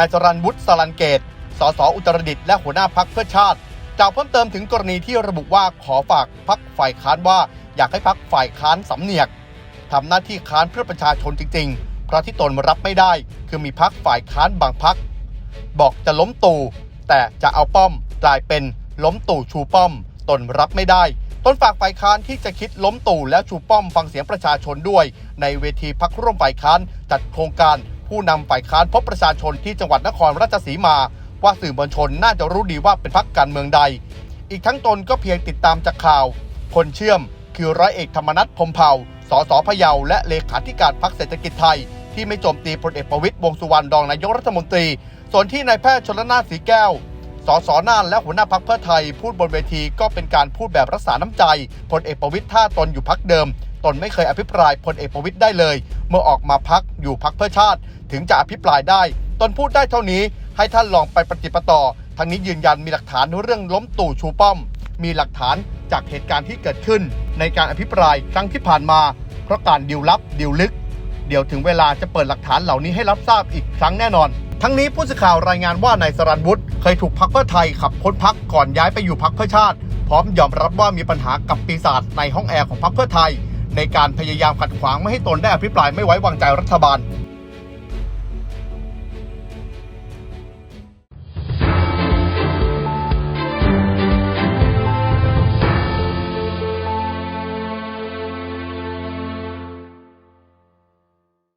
นายจรันวุฒิสลันเกต สสอุตรดิตถ์และหัวหน้าพักเพื่อชาติกล่าวเพิ่มเติมถึงกรณีที่ระบุว่าขอฝากพักฝ่ายค้านว่า อยากให้พักฝ่ายค้านสำเนียกทำหน้าที่ค้านเพื่อประชาชนจริง ๆ เพราะที่ตนรับไม่ได้ คือมีพักฝ่ายค้านบางพัก บอกจะล้มตู่แต่จะเอาป้อมกลายเป็นล้มตู่ชูป้อม ตนรับไม่ได้ ตนฝากฝ่ายค้านที่จะคิดล้มตู่แล้วชูป้อมฟังเสียงประชาชนด้วย ในเวทีพักร่วมฝ่ายค้านจัดโครงการ ผู้นำฝ่ายค้านพบประชาชนที่จังหวัดนครราชสีมา ว่าสื่อมวลชนน่าจะรู้ดีว่าเป็นพักการเมืองใด อีกทั้งตนก็เพียงติดตามจากข่าว คนเชื่อมคือร้อยเอกธรรมนัฐพมเผ่าสสพะเยาและเลขาธิการพักเศรษฐกิจไทย ที่ไม่โจมตีพลเอกประวิตยวงสุวรรณรองนายกรัฐมนตรี ส่วนที่นายแพทย์ชนละนานสีแก้วสสน่านและหัวหน้าพักเพื่อไทย พูดบนเวทีก็เป็นการพูดแบบรักษาน้ำใจพลเอกประวิตยถ้าตนอยู่พักเดิม ตนไม่เคยอภิปรายพลเอกประวิตยได้เลย เมื่อออกมาพักอยู่พักเพื่อชาติ ถึงจะอภิปรายได้ ตนพูดได้เท่านี้ ให้ท่านลองไปปฏิปต่อทั้งนี้ยืนยันมีหลักฐานเรื่องล้มตู่ชูป้อม มีหลักฐานจากเหตุการณ์ที่เกิดขึ้น ในการอภิปรายครั้งที่ผ่านมา เพราะการดิวลับดิวลึก เดี๋ยวถึงเวลาจะเปิดหลักฐานเหล่านี้ให้รับทราบอีกครั้งแน่นอน ทั้งนี้ผู้สื่อข่าวรายงานว่านายสรันวุฒิเคยถูกพักเพื่อไทยขับพ้นพักก่อนย้ายไปอยู่พักเพื่อชาติ พร้อมยอมรับว่ามีปัญหากับปีศาจในห้องแอร์ของพักเพื่อไทย ในการพยายามขัดขวางไม่ให้ตนได้อภิปรายไม่ไว้วางใจรัฐบาล